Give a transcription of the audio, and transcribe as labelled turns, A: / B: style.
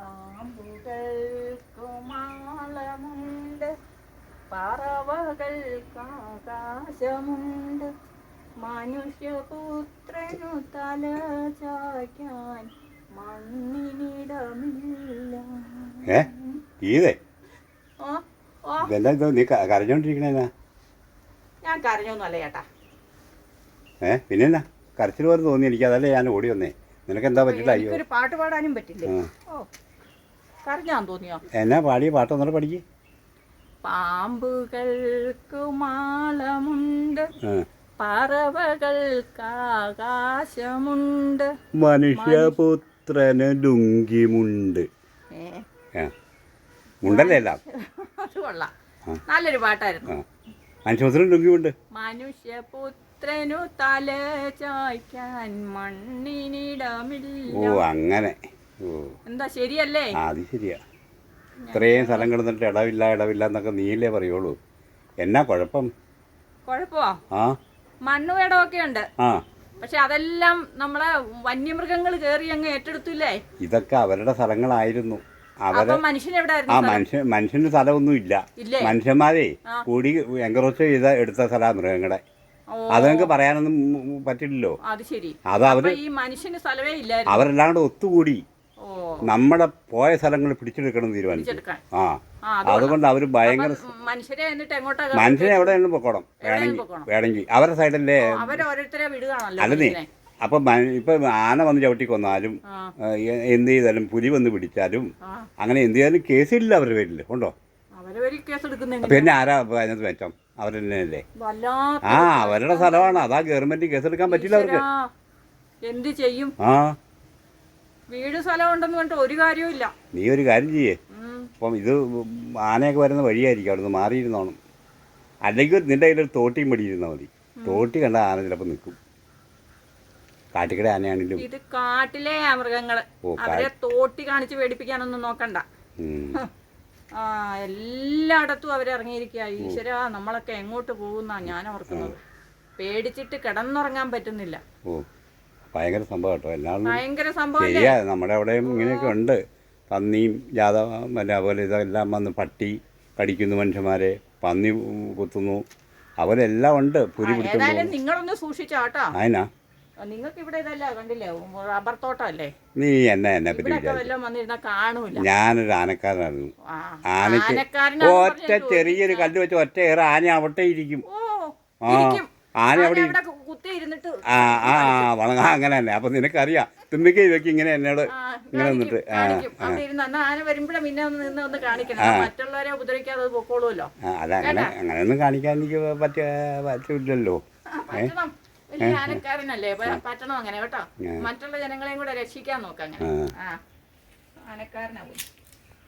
A: പാമ്പുകൾക്കു പറവകൾക്കാകാശമുണ്ട്. മനുഷ്യപുത്രനു തല ചായ്ക്കാൻ മണ്ണിനിടമില്ല.
B: ഏ? ഗീതേ ഇതെല്ലാം ഇത്? നീ കരഞ്ഞോണ്ടിരിക്കണേന്നാ?
A: ഞാൻ കരഞ്ഞൊന്നുമല്ല ചേട്ടാ.
B: ഏ പിന്നെന്നാ? കരച്ചിൽ പോലെ തോന്നി എനിക്ക്. അതല്ലേ ഞാൻ ഓടി വന്നേ. നിനക്ക് എന്താ പറ്റില്ല
A: പാട്ട് പാടാനും പറ്റില്ല? ഓ. കരഞ്ഞാൻ തോന്നിയോ?
B: എന്നാ പാടിയ പാട്ടൊന്നുകൂടെ പഠിക്ക്.
A: പാമ്പുകൾക്ക് മാളമുണ്ട് പറവകൾക്കാകാശമുണ്ട്
B: മനുഷ്യപുത്രന് ലുങ്കിമുണ്ട്. ഉണ്ടല്ലേ എല്ലാം?
A: കൊള്ളാം. നല്ലൊരു പാട്ടായിരുന്നു.
B: ആ. മനുഷ്യപുത്രന് ലുങ്കിമുണ്ട്.
A: മനുഷ്യപുത്രനു തല ചായ്ക്കാൻ മണ്ണിനിടമില്ല.
B: ഓ അങ്ങനെ.
A: എന്താ ശരിയല്ലേ?
B: അത് ശരിയാ. ഇത്രയും സ്ഥലം കിടന്നിട്ട് ഇടവില്ല ഇടവില്ല എന്നൊക്കെ നീയല്ലേ പറയുള്ളൂ. എന്നാ കുഴപ്പം?
A: കുഴപ്പമോ?
B: ആ.
A: മണ്ണുവേടമൊക്കെ ഉണ്ട്.
B: ആ.
A: പക്ഷെ അതെല്ലാം നമ്മളെ വന്യമൃഗങ്ങൾ കയറി അങ്ങ് ഏറ്റെടുത്തില്ലേ?
B: ഇതൊക്കെ അവരുടെ സ്ഥലങ്ങളായിരുന്നു. അവരെ ആ മനുഷ്യൻ മനുഷ്യന് സ്ഥലമൊന്നും ഇല്ല? മനുഷ്യന്മാരെ കൂടി എൻക്രോച്ച് ചെയ്ത എടുത്ത സ്ഥലമാണ് മൃഗങ്ങളെ. അത് നിങ്ങൾക്ക് പറയാനൊന്നും പറ്റില്ലല്ലോ.
A: അത് ശരി.
B: അത്
A: അവർ
B: അവരെല്ലാം കൂടെ ഒത്തുകൂടി. നമ്മുടെ പോയ സ്ഥലങ്ങൾ പിടിച്ചെടുക്കണം തീരുമാനിച്ചു. ആ. അതുകൊണ്ട്. അവർ ഭയങ്കര
A: മനുഷ്യരെ
B: എവിടെയെങ്കിലും പൊക്കോണം. വേണമെങ്കിൽ. വേണമെങ്കിൽ അവരുടെ സൈഡല്ലേ
A: അല്ലേ
B: അപ്പൊ ഇപ്പൊ ആന വന്ന് ചവിട്ടി കൊന്നാലും എന്ത് ചെയ്താലും പുലി വന്ന് പിടിച്ചാലും അങ്ങനെ എന്ത് ചെയ്താലും കേസില്ല അവരുടെ പേരിൽ ഉണ്ടോ പിന്നെ ആരാ അതിനകത്ത് മെച്ചം
A: വല്ലാത്ത
B: ആ അവരുടെ സ്ഥലമാണ്. അതാ ഗവൺമെന്റ് കേസെടുക്കാൻ പറ്റില്ല അവർക്ക്.
A: എന്ത് ചെയ്യും?
B: ആ.
A: വീട് സ്ഥലം ഉണ്ടെന്ന് പറഞ്ഞിട്ട് ഒരു കാര്യവും ഇല്ല.
B: നീ ഒരു കാര്യം ചെയ്യേ. അപ്പം ഇത് ആനയൊക്കെ വരുന്ന വഴിയായിരിക്കും അവിടുന്ന് മാറിയിരുന്നോണം. അല്ലെങ്കിൽ നിന്റെ കയ്യിലൊരു തോട്ടിയും മടിയിരുന്നാൽ മതി. തോട്ടി കണ്ട ആന ചിലപ്പോൾ നിൽക്കും. കാട്ടിക്കട ആനയാണെങ്കിലും.
A: ഇത് കാട്ടിലെ
B: മൃഗങ്ങൾ.
A: അവരെ തോട്ടി കാണിച്ച് പേടിപ്പിക്കാനൊന്നും നോക്കണ്ട. ആ എല്ലായിടത്തും അവരിറങ്ങിയിരിക്കുക ഈശ്വര നമ്മളൊക്കെ എങ്ങോട്ട് പോകുന്ന ഞാൻ ഓർക്കുന്നത്. പേടിച്ചിട്ട് കിടന്നുറങ്ങാൻ പറ്റുന്നില്ല.
B: ഓ. ഭയങ്കര സംഭവം കേട്ടോ.
A: എല്ലാവരും
B: ശരിയാ. നമ്മുടെ അവിടെയും ഇങ്ങനെയൊക്കെ ഉണ്ട്. പന്നിയും ജാത മറ്റേ അതുപോലെ ഇതെല്ലാം വന്ന് പട്ടി കടിക്കുന്നു മനുഷ്യന്മാരെ. പന്നി കുത്തുന്നു. അവരെല്ലാം ഉണ്ട്.
A: പുരി
B: പിടിക്കുന്നു
A: നിങ്ങളൊന്ന് സൂക്ഷിച്ചാട്ടോ.
B: അതിനാ
A: നിങ്ങൾക്ക് ഇവിടെ ഇതല്ല കണ്ടില്ലേ? റബ്ബർ തോട്ടമല്ലേ?
B: നീ എന്നെ എന്നെ പറ്റി ഞാനൊരു ആനക്കാരനായിരുന്നു.
A: ആനക്ക്
B: ഒറ്റ ചെറിയൊരു കല്ല് വെച്ച് ഒറ്റ ഏറെ ആന അവിടെ ഇരിക്കും. ആ. ആന അവിടെ ആ ആ വളങ്ങ അങ്ങനെ തന്നെ അപ്പൊ നിനക്കറിയാം. തിന്നിക്കേ ഇതൊക്കെ ഇങ്ങനെ എന്നോട് ഇങ്ങനെ നിന്നിട്ട്. ആ
A: മറ്റുള്ളവരെ ഉപദ്രവിക്കാതെ അത് പൊക്കോളൂല്ലോ
B: ആ, അല്ല അങ്ങനെ അങ്ങനെയൊന്നും കാണിക്കാൻ എനിക്ക് പറ്റിയ പറ്റില്ലല്ലോ.
A: പറ്റണം. വലിയ ആനക്കാരനല്ലേ. പ- പറ്റണം അങ്ങനെ കേട്ടോ. മറ്റുള്ള ജനങ്ങളെയും കൂടെ രക്ഷിക്കാൻ നോക്കാം അങ്ങനെ.
B: ആ.
A: ആ. ആനക്കാരനാ പോയി